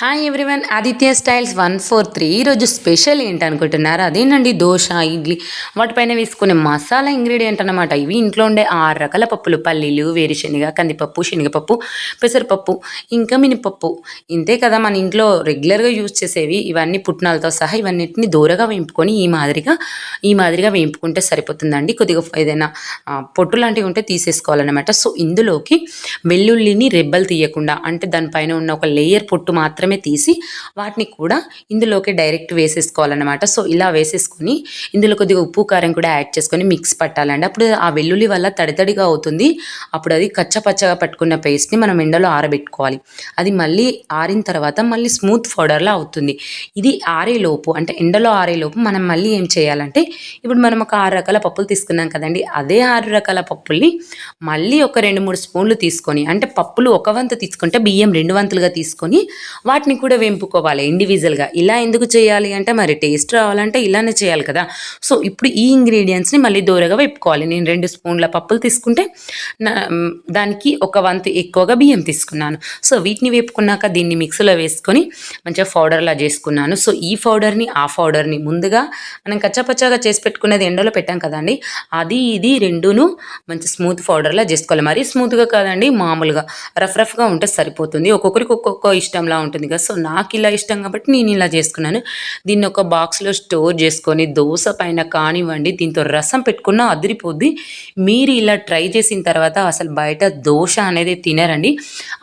Hi everyone Aditya styles one four three ఈరోజు special ఏంటి అనుకుంటున్నారు అదేనండి దోశ ఇడ్లీ. వాటిపైన వేసుకునే మసాలా ఇంగ్రీడియంట్ అనమాట ఇవి ఇంట్లో ఉండే ఆరు రకాల పప్పులు. పల్లీలు వేరుశనగ కందిపప్పు శనగపప్పు పెసరపప్పు ఇంకా మినపప్పు. ఇంతే కదా మన ఇంట్లో రెగ్యులర్గా యూజ్ చేసేవి. ఇవన్నీ పుట్నాలతో సహా ఇవన్నిటిని దూరగా వేయింపుకొని ఈ మాదిరిగా ఈ మాదిరిగా వేయింపుకుంటే సరిపోతుందండి. కొద్దిగా ఏదైనా పొట్టు లాంటివి ఉంటే తీసేసుకోవాలన్నమాట. సో ఇందులోకి వెల్లుల్లిని రెబ్బలు తీయకుండా అంటే దానిపైన ఉన్న ఒక లేయర్ పొట్టు మాత్రం మాత్రమే తీసి వాటిని కూడా ఇందులోకి డైరెక్ట్ వేసేసుకోవాలన్నమాట. సో ఇలా వేసేసుకొని ఇందులో కొద్దిగా ఉప్పు కారం కూడా యాడ్ చేసుకొని మిక్స్ పట్టాలండి. అప్పుడు ఆ వెల్లుల్లి వల్ల తడితడిగా అవుతుంది. అప్పుడు అది కచ్చపచ్చగా పట్టుకున్న పేస్ట్ని మనం ఎండలో ఆరబెట్టుకోవాలి. అది మళ్ళీ ఆరిన తర్వాత మళ్ళీ స్మూత్ పౌడర్లా అవుతుంది. ఇది ఆరేలోపు అంటే ఎండలో ఆరేలోపు మనం మళ్ళీ ఏం చేయాలంటే ఇప్పుడు మనం ఒక ఆరు రకాల పప్పులు తీసుకున్నాం కదండి. అదే ఆరు రకాల పప్పుల్ని మళ్ళీ ఒక రెండు మూడు స్పూన్లు తీసుకొని అంటే పప్పులు ఒక వంతు తీసుకుంటే బియ్యం రెండు వంతులుగా తీసుకొని వాటిని కూడా వేంపుకోవాలి ఇండివిజువల్గా ఇలా ఎందుకు చేయాలి అంటే మరి టేస్ట్ రావాలంటే ఇలానే చేయాలి కదా. సో ఇప్పుడు ఈ ఇంగ్రీడియంట్స్ని మళ్ళీ దూరగా వేపుకోవాలి. నేను రెండు స్పూన్ల పప్పులు తీసుకుంటే నా- దానికి ఒక వంతు ఎక్కువగా బియ్యం తీసుకున్నాను. సో వీటిని వేపుకున్నాక దీన్ని మిక్సీలో వేసుకొని మంచిగా పౌడర్లా చేసుకున్నాను. సో ఈ పౌడర్ని ఆ పౌడర్ని ముందుగా మనం కచ్చాపచ్చాగా చేసి పెట్టుకున్నది ఎండలో పెట్టాం కదండి. అది ఇది రెండును మంచి స్మూత్ పౌడర్లా చేసుకోవాలి. మరీ స్మూత్గా కాదండి మామూలుగా రఫ్ రఫ్గా ఉంటే సరిపోతుంది. ఒక్కొక్కరికి ఒక్కొక్క ఇష్టంలా ఉంటుంది. కదా. సో నాకు ఇలా ఇష్టం కాబట్టి నేను ఇలా చేసుకున్నాను. దీన్ని ఒక బాక్స్లో స్టోర్ చేసుకొని దోశ పైన కానివ్వండి దీంతో రసం పెట్టుకున్నా అదిరిపోద్ది. మీరు ఇలా ట్రై చేసిన తర్వాత అసలు బయట దోశ అనేది తినరండి.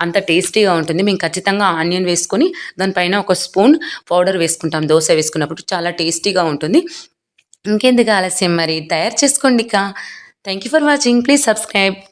అంత టేస్టీగా ఉంటుంది. మేము ఖచ్చితంగా ఆనియన్ వేసుకొని దానిపైన ఒక స్పూన్ పౌడర్ వేసుకుంటాం. దోశ వేసుకున్నప్పుడు చాలా టేస్టీగా ఉంటుంది. ఇంకెందుకు ఆలస్యం మరి? తయారు చేసుకోండి ఇక. Thank you for watching. Please subscribe.